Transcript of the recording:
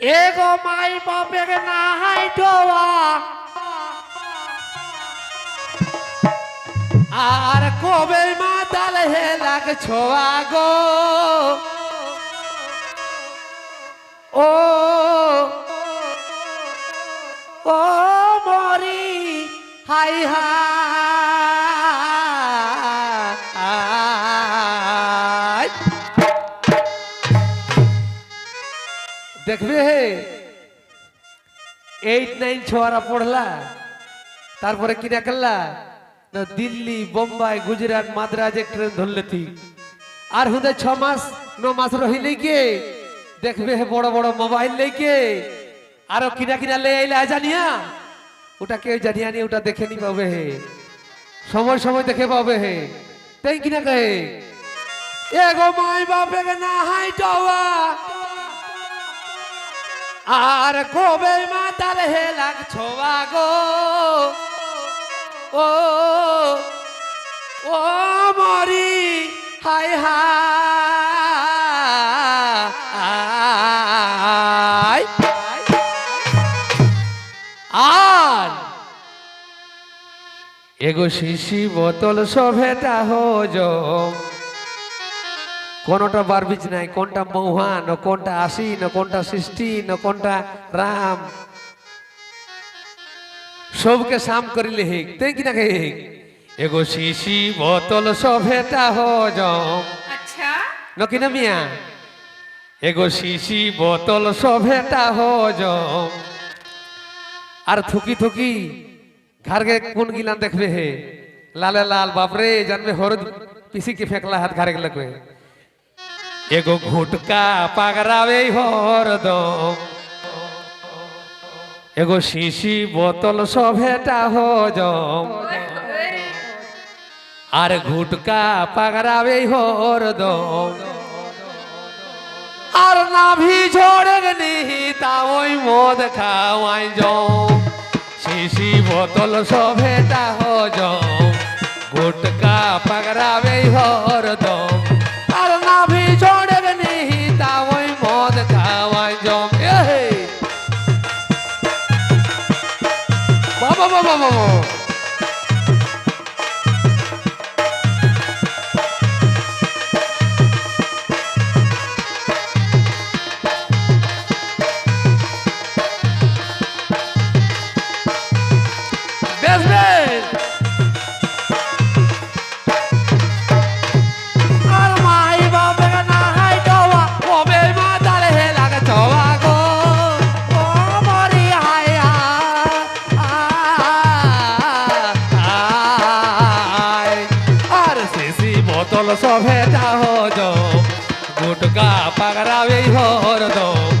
এগো মাই বাপের না হাই টোয়া। আর কবে মাতাল হে লাগছো আগো ও ও মরি, হাই হাই। দেখবে হে? এইট নাইন ছোয়ারা পড়লা, তারপরে কিনা করলা না, দিল্লি, বোম্বাই, গুজরাট, মাদ্রাজে ট্রেন ধরলে তুই আর হুদে ছ মাস, ন মাস রহিলে কে? দেখবে হে, বড় বড় মোবাইল লেকে আরও কিনা কিনা লে আইলা জানিয়া? ওটা কেউ জানিয়া নি, ওটা দেখে নি পাবে হে। সময় সময় দেখে পাবে হে। তাই কিনা কে? এগো মাই বাপে না হাই টাওয়া। আর কবে মাতাল হে লাগছো গো ও ও মরি, হাই হাই। আর এগো শিশি বোতল সভেটা হো কোনটা বারবিজ নাই কোনটা মৌহান ও কোনটা আশিন ও কোনটা সৃষ্টি ও কোনটা রাম। সবকে সাম করিলে হেক তে কি না হেক? এগো শিশি বোতল সভেটা হজম আচ্ছা। নকি না মিয়া? এগো শিশি বোতল সভেটা হজম আর থুকি থুকি ঘরকে কোন গিলান দেখবে হে? লালে লাল বাপরে জানবে হরদ পিসি কি ফেকলা হাত ঘরে লাগবে। एगो घुटका पागरावे हरदम एगो शीशी बोतल सभेटा हो जम আর ঘুটকা পাগরাবে হরদম আর নাভি ঝড়ে নিহিতা ওই মদ খাওয়াই জম শিশি বোতল সভেটা হজম গুটকা পাগরাবে হরদম আর বাবা বাবা বাবা বেশ। ઢોલ સોભે ચાહો જો ગુટકા પગરાવી હોર દો.